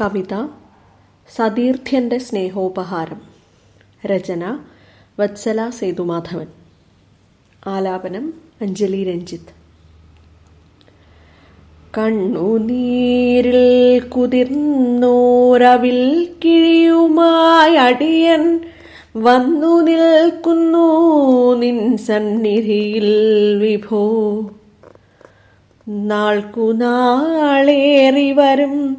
കവിത സതീർത്ഥ്യന്റെ സ്നേഹോപഹാരം. രചന വത്സല സേതുമാധവൻ. ആലാപനം അഞ്ജലി രഞ്ജിത്ത്. കണ്ണുനീരിൽ കുതിർന്നോരവിൽ കിഴിയുമായി അടിയൻ വന്നു നിൽക്കുന്നു നിൻ സന്നിധിയിൽ വിഭോ. നാൾക്കു നാളേറി വരും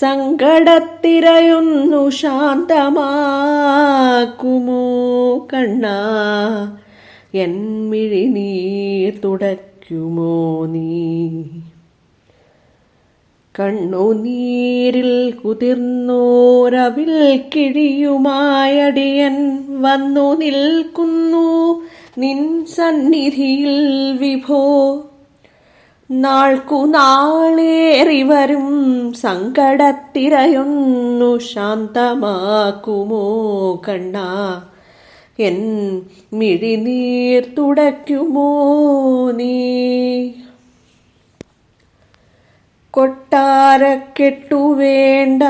സങ്കടത്തിരയുന്നു ശാന്തമാക്കുമോ കണ്ണ? എൻ മിഴിനീർ തുടയ്ക്കുമോ നീ? കണ്ണുനീരിൽ കുതിർന്നോരവിൽ കിഴിയുമായടിയൻ വന്നു നിൽക്കുന്നു. നിൻ സന്നിധിയിൽ വിഭോ നാൾക്കു നാളേറി വരും സങ്കടത്തിരയൊന്നു ശാന്തമാക്കുമോ കണ്ണ? എൻ മിഴിനീർ തുടയ്ക്കുമോ നീ? കൊട്ടാരക്കെട്ടു വേണ്ട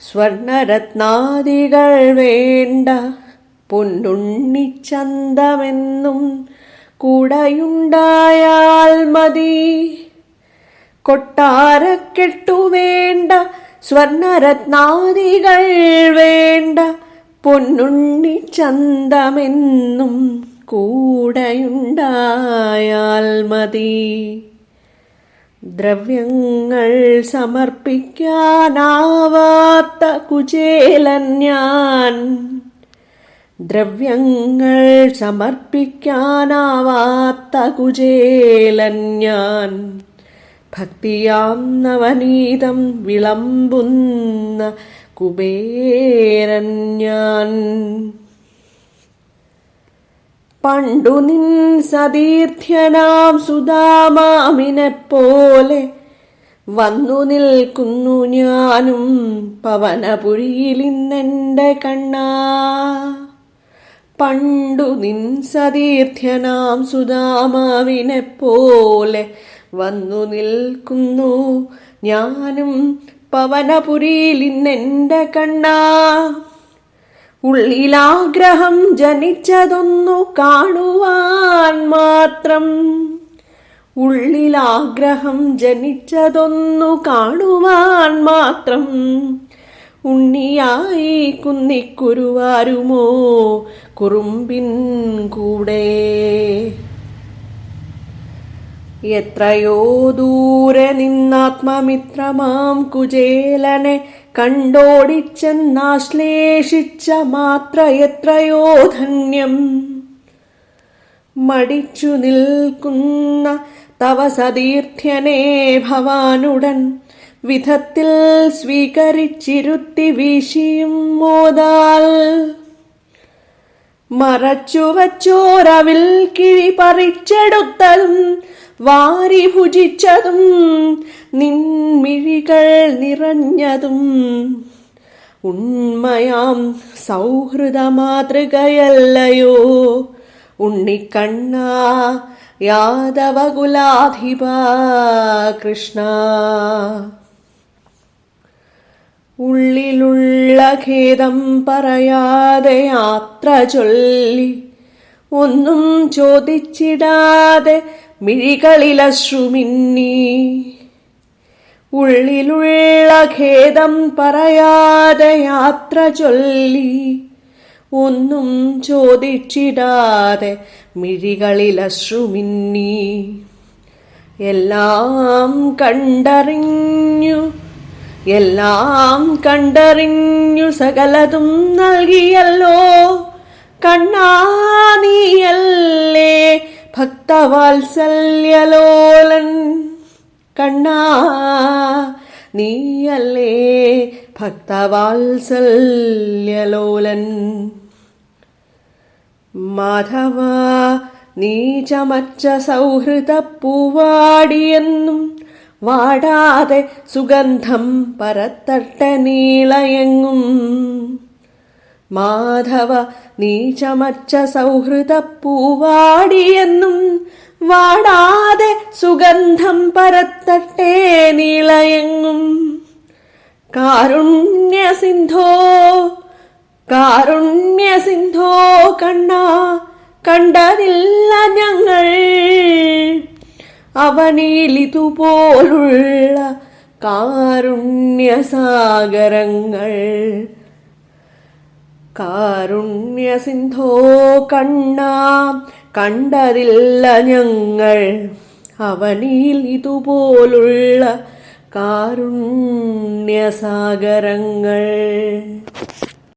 സ്വർണരത്നാദികൾ വേണ്ട പൊന്നുണ്ണിച്ചന്തമെന്നും കൂടയുണ്ടായാൽ മതി. കൊട്ടാരക്കെട്ടു വേണ്ട സ്വർണരത്നാദികൾ വേണ്ട. പൊന്നുണ്ണി ചന്തമെന്നും കൂടെയുണ്ടായാൽ മതി. ദ്രവ്യങ്ങൾ സമർപ്പിക്കാനാവാത്ത കുചേലൻ ഞാൻ ദ്രവ്യങ്ങൾ സമർപ്പിക്കാനാവാത്ത കുചേലൻ ഞാൻ. ഭക്തിയാം നവനീതം വിളമ്പുന്ന കുബേരൻ ഞാൻ. പണ്ടു നിൻ സതീർത്ഥ്യനാം സുധാമാമിനെപ്പോലെ വന്നു നിൽക്കുന്നു ഞാനും പവനപുരിയിൽ ഇന്നെന്റെ കണ്ണാ. പണ്ടു നിൻ സതീർത്ഥ്യനാം സുധാമാവിനെപ്പോലെ വന്നു നിൽക്കുന്നു. ഞാനും പവനപുരിയിൽ ഇന്നെന്റെ കണ്ണാ. ഉള്ളിലാഗ്രഹം ജനിച്ചതൊന്നു കാണുവാൻ മാത്രം. ഉള്ളിലാഗ്രഹം ജനിച്ചതൊന്നു കാണുവാൻ മാത്രം. ഉണ്ണിയായി കുന്നിക്കുരുവാരുമോ? കുറുമ്പിൻ കൂടെ. എത്രയോ ദൂരെ നിന്നാത്മമിത്രമാം കുചേലനെ കണ്ടോടിച്ചെന്നാശ്ലേഷിച്ച മാത്ര എത്രയോ ധന്യം. മടിച്ചു നിൽക്കുന്ന തവ സതീർത്ഥ്യനെ ഭവാനുടൻ വിധത്തിൽ സ്വീകരിച്ചിരുത്തി വീശിയും മോതാൽ. മറച്ചു വച്ചോരവിൽ കിഴി പറിച്ചെടുത്തതും വാരി ഭുജിച്ചതും നിൻമിഴികൾ നിറഞ്ഞതും ഉണ്മയാം സൗഹൃദ മാതൃകയല്ലയോ ഉണ്ണിക്കണ്ണ യാദവകുലാധിപ കൃഷ്ണ. ഉള്ളിലുള്ള ഖേദം പറയാതെ യാത്ര ചൊല്ലി. ഒന്നും ചോദിച്ചിടാതെ മിഴികളിലശ്രുമിന്നി ഉള്ളിലുള്ള ഖേദം പറയാതെ യാത്ര ചൊല്ലി. ഒന്നും ചോദിച്ചിടാതെ മിഴികളിലശ്രുമിന്നി എല്ലാം കണ്ടറിഞ്ഞു എല്ലാം കണ്ടറിഞ്ഞു സകലതും നൽകിയല്ലോ. കണ്ണാ നീയല്ലേ ഭക്തവാത്സല്യലോലൻ. കണ്ണാ നീയല്ലേ ഭക്തവാത്സല്യലോലൻ. മാധവ നീ ചമച്ച സൗഹൃദ പൂവാടിയെന്നും വാടാതെ സുഗന്ധം പരത്തട്ട നീളയങ്ങും. മാധവ നീ ചമച്ച സൗഹൃദ പൂവാടിയെന്നും വാടാതെ സുഗന്ധം പരത്തട്ടേ നീളയങ്ങും. കാരുണ്യ സിന്ധോ കാരുണ്യ സിന്ധോ കണ്ണ കണ്ടതില്ല ഞങ്ങൾ. അവനിലിതുപോലുള്ള കാരുണ്യസാഗരങ്ങൾ. കാരുണ്യ സിന്ധോ കണ്ണ കണ്ടതില്ല ഞങ്ങൾ. അവനിൽ ഇതുപോലുള്ള കാരുണ്യസാഗരങ്ങൾ.